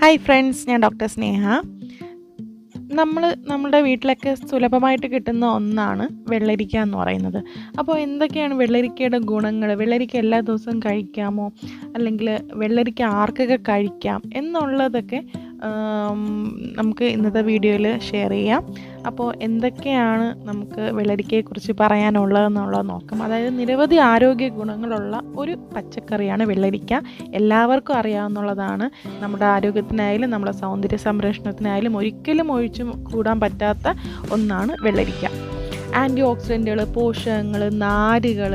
Hi friends ഞാൻ doctor Sneha. നമ്മൾ നമ്മുടെ വീട്ടിലൊക്കെ സുലഭമായിട്ട് കിട്ടുന്ന ഒന്നാണ് വെള്ളരിക്ക എന്ന് പറയുന്നത്. അപ്പോൾ എന്തൊക്കെയാണ് വെള്ളരിക്കയുടെ ഗുണങ്ങൾ വെള്ളരിക്ക എല്ലാ ദിവസവും കഴിക്കാമോ? അല്ലെങ്കിൽ വെള്ളരിക്ക ആർക്കൊക്കെ കഴിക്കാം? എന്നുള്ളതൊക്കെ നമുക്ക് ഇന്നത്തെ വീഡിയോയിൽ ഷെയർ ചെയ്യാം. അപ്പോൾ എന്തൊക്കെയാണ് നമുക്ക് വെള്ളരിക്കയെക്കുറിച്ച് പറയാനുള്ളതെന്നുള്ളത് നോക്കാം. അതായത് നിരവധി ആരോഗ്യ ഗുണങ്ങളുള്ള ഒരു പച്ചക്കറിയാണ് വെള്ളരിക്ക. എല്ലാവർക്കും അറിയാവുന്നതാണ്. നമ്മുടെ ആരോഗ്യത്തിനായാലും നമ്മുടെ സൗന്ദര്യ സംരക്ഷണത്തിനായാലും ഒരിക്കലും ഒഴിച്ചു കൂടാൻ പറ്റാത്ത ഒന്നാണ് വെള്ളരിക്ക. ആന്റി ഓക്സിഡന്റുകൾ പോഷകങ്ങൾ നാരുകൾ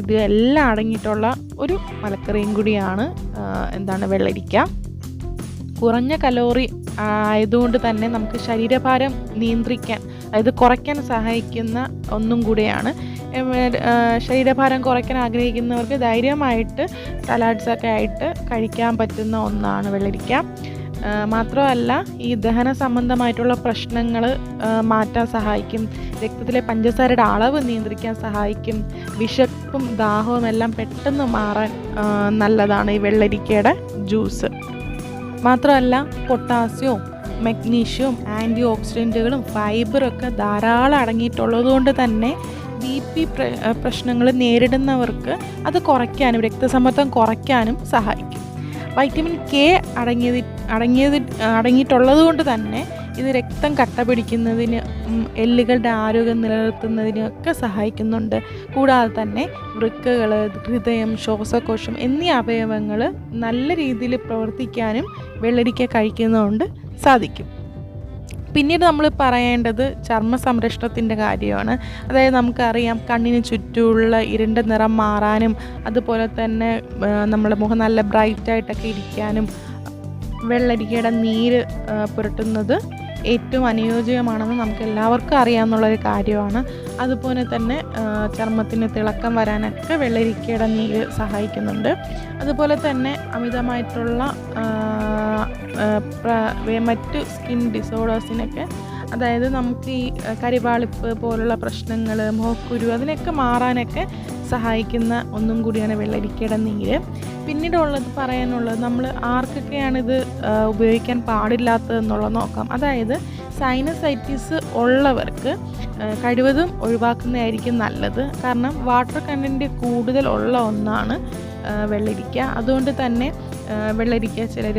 ഇത് എല്ലാം അടങ്ങിയിട്ടുള്ള ഒരു മലക്കറിയും കൂടിയാണ് എന്താണ് വെള്ളരിക്ക. കുറഞ്ഞ കലോറി ആയതുകൊണ്ട് തന്നെ നമുക്ക് ശരീരഭാരം നിയന്ത്രിക്കാൻ അതായത് കുറയ്ക്കാൻ സഹായിക്കുന്ന ഒന്നും കൂടിയാണ്. ശരീരഭാരം കുറയ്ക്കാൻ ആഗ്രഹിക്കുന്നവർക്ക് ധൈര്യമായിട്ട് സലാഡ്സൊക്കെ ആയിട്ട് കഴിക്കാൻ പറ്റുന്ന ഒന്നാണ് വെള്ളരിക്ക. മാത്രമല്ല ഈ ദഹന സംബന്ധമായിട്ടുള്ള പ്രശ്നങ്ങൾ മാറ്റാൻ സഹായിക്കും. രക്തത്തിലെ പഞ്ചസാരയുടെ അളവ് നിയന്ത്രിക്കാൻ സഹായിക്കും. വിശപ്പും ദാഹവും എല്ലാം പെട്ടെന്ന് മാറാൻ നല്ലതാണ് ഈ വെള്ളരിക്കയുടെ ജ്യൂസ്. മാത്രമല്ല പൊട്ടാസ്യവും മഗ്നീഷ്യവും ആന്റി ഓക്സിഡന്റുകളും ഫൈബറൊക്കെ ധാരാളം അടങ്ങിയിട്ടുള്ളത് കൊണ്ട് തന്നെ ബി പി പ്രശ്നങ്ങൾ നേരിടുന്നവർക്ക് അത് കുറയ്ക്കാനും രക്തസമ്മർദ്ദം കുറയ്ക്കാനും സഹായിക്കും. വൈറ്റമിൻ കെ അടങ്ങിയത് അടങ്ങിയത് അടങ്ങിയിട്ടുള്ളത് കൊണ്ട് തന്നെ ഇത് രക്തം കട്ട പിടിക്കുന്നതിന് എല്ലുകളുടെ ആരോഗ്യം നിലനിർത്തുന്നതിനൊക്കെ സഹായിക്കുന്നുണ്ട്. കൂടാതെ തന്നെ വൃക്കകൾ ഹൃദയം ശ്വാസകോശം എന്നീ അവയവങ്ങൾ നല്ല രീതിയിൽ പ്രവർത്തിക്കാനും വെള്ളരിക്ക കഴിക്കുന്നതുകൊണ്ട് സാധിക്കും. പിന്നീട് നമ്മൾ പറയേണ്ടത് ചർമ്മ സംരക്ഷണത്തിന്റെ കാര്യമാണ്. അതായത് നമുക്കറിയാം കണ്ണിന് ചുറ്റുമുള്ള ഇരുണ്ട നിറം മാറാനും അതുപോലെ തന്നെ നമ്മുടെ മുഖം നല്ല ബ്രൈറ്റായിട്ടൊക്കെ ഇരിക്കാനും വെള്ളരിക്കയുടെ നീര് പുരട്ടുന്നത് ഏറ്റവും അനുയോജ്യമാണെന്ന് നമുക്ക് എല്ലാവർക്കും അറിയാവുന്നുള്ളൊരു കാര്യമാണ്. അതുപോലെ തന്നെ ചർമ്മത്തിന് തിളക്കം വരാനൊക്കെ വെള്ളരിക്കയുടെ നീര് സഹായിക്കുന്നുണ്ട്. അതുപോലെ തന്നെ അമിതമായിട്ടുള്ള മറ്റു സ്കിൻ ഡിസോർഡേഴ്സിനൊക്കെ അതായത് നമുക്ക് ഈ കരിവാളിപ്പ് പോലുള്ള പ്രശ്നങ്ങൾ മുഖക്കുരു അതിനൊക്കെ മാറാനൊക്കെ സഹായിക്കുന്ന ഒന്നും കൂടിയാണ് വെള്ളരിക്കയുടെ നീര്. പിന്നീടുള്ളത് പറയാനുള്ളത് നമ്മൾ ആർക്കൊക്കെയാണ് ഇത് ഉപയോഗിക്കാൻ പാടില്ലാത്തതെന്നുള്ളത് നോക്കാം. അതായത് സൈനസൈറ്റിസ് ഉള്ളവർക്ക് കഴിവതും ഒഴിവാക്കുന്നതായിരിക്കും നല്ലത്. കാരണം വാട്ടർ കണ്ടന്റ് കൂടുതൽ ഉള്ള ഒന്നാണ് വെള്ളരിക്ക. അതുകൊണ്ട് തന്നെ വെള്ളരിക്ക ചിലർ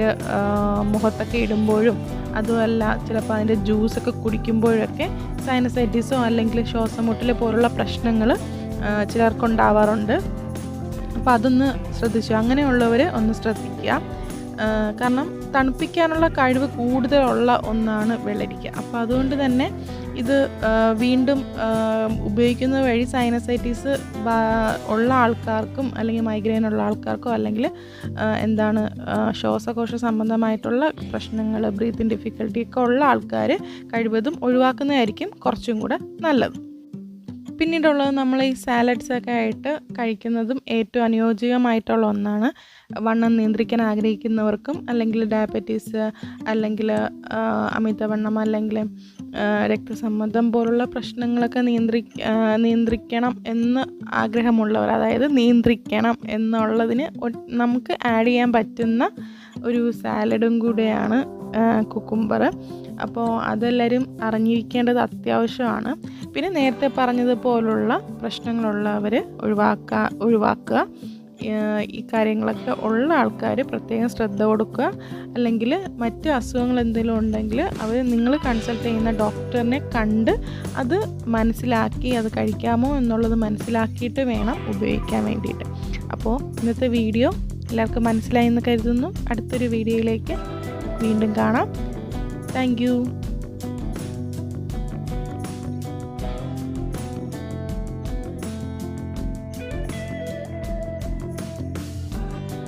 മുഖത്തൊക്കെ ഇടുമ്പോഴും അതുമല്ല ചിലപ്പോൾ അതിന്റെ ജ്യൂസൊക്കെ കുടിക്കുമ്പോഴൊക്കെ സൈനസൈറ്റിസോ അല്ലെങ്കിൽ ശ്വാസമുട്ടൽ പോലുള്ള പ്രശ്നങ്ങൾ ചിലർക്കുണ്ടാവാറുണ്ട്. അപ്പോൾ അതൊന്ന് ശ്രദ്ധിച്ചു അങ്ങനെയുള്ളവർ ഒന്ന് ശ്രദ്ധിക്കുക. കാരണം തണുപ്പിക്കാനുള്ള കഴിവ് കൂടുതലുള്ള ഒന്നാണ് വെള്ളരിക്ക. അപ്പോൾ അതുകൊണ്ട് തന്നെ ഇത് വീണ്ടും ഉപയോഗിക്കുന്ന വഴി സൈനസൈറ്റീസ് ഉള്ള ആൾക്കാർക്കും അല്ലെങ്കിൽ മൈഗ്രെയിൻ ഉള്ള ആൾക്കാർക്കോ അല്ലെങ്കിൽ എന്താണ് ശ്വാസകോശ സംബന്ധമായിട്ടുള്ള പ്രശ്നങ്ങൾ ബ്രീത്തിങ് ഡിഫിക്കൽട്ടി ഒക്കെ ഉള്ള ആൾക്കാർ കഴിവതും ഒഴിവാക്കുന്നതായിരിക്കും കുറച്ചും കൂടെ നല്ലത്. പിന്നീടുള്ളത് നമ്മൾ ഈ സാലഡ്സൊക്കെ ആയിട്ട് കഴിക്കുന്നതും ഏറ്റവും അനുയോജ്യമായിട്ടുള്ള ഒന്നാണ്. വണ്ണം നിയന്ത്രിക്കാൻ ആഗ്രഹിക്കുന്നവർക്കും അല്ലെങ്കിൽ ഡയബറ്റീസ് അല്ലെങ്കിൽ അമിതവണ്ണം അല്ലെങ്കിൽ രക്തസമ്മർദ്ദം പോലുള്ള പ്രശ്നങ്ങളൊക്കെ നിയന്ത്രി നിയന്ത്രിക്കണം എന്ന് ആഗ്രഹമുള്ളവർ അതായത് നിയന്ത്രിക്കണം എന്നുള്ളതിന് നമുക്ക് ആഡ് ചെയ്യാൻ പറ്റുന്ന ഒരു സാലഡും കൂടെയാണ് കുക്കുംബർ അപ്പോൾ അതെല്ലാവരും അറിഞ്ഞിരിക്കേണ്ടത് അത്യാവശ്യമാണ്. പിന്നെ നേരത്തെ പറഞ്ഞതുപോലുള്ള പ്രശ്നങ്ങളുള്ളവർ ഒഴിവാക്കുക. ഒഴിവാക്കുക ഈ കാര്യങ്ങളൊക്കെ ഉള്ള ആൾക്കാർ പ്രത്യേകം ശ്രദ്ധ കൊടുക്കുക. അല്ലെങ്കിൽ മറ്റ് അസുഖങ്ങൾ എന്തെങ്കിലും ഉണ്ടെങ്കിൽ അവർ നിങ്ങൾ കൺസൾട്ട് ചെയ്യുന്ന ഡോക്ടറിനെ കണ്ട് അത് മനസ്സിലാക്കി അത് കഴിക്കാമോ എന്നുള്ളത് മനസ്സിലാക്കിയിട്ട് വേണം ഉപയോഗിക്കാൻ വേണ്ടിയിട്ട്. അപ്പോൾ ഇന്നത്തെ വീഡിയോ എല്ലാവർക്കും മനസ്സിലായി എന്ന് കരുതുന്നു. അടുത്തൊരു വീഡിയോയിലേക്ക് വീണ്ടും കാണാം. താങ്ക്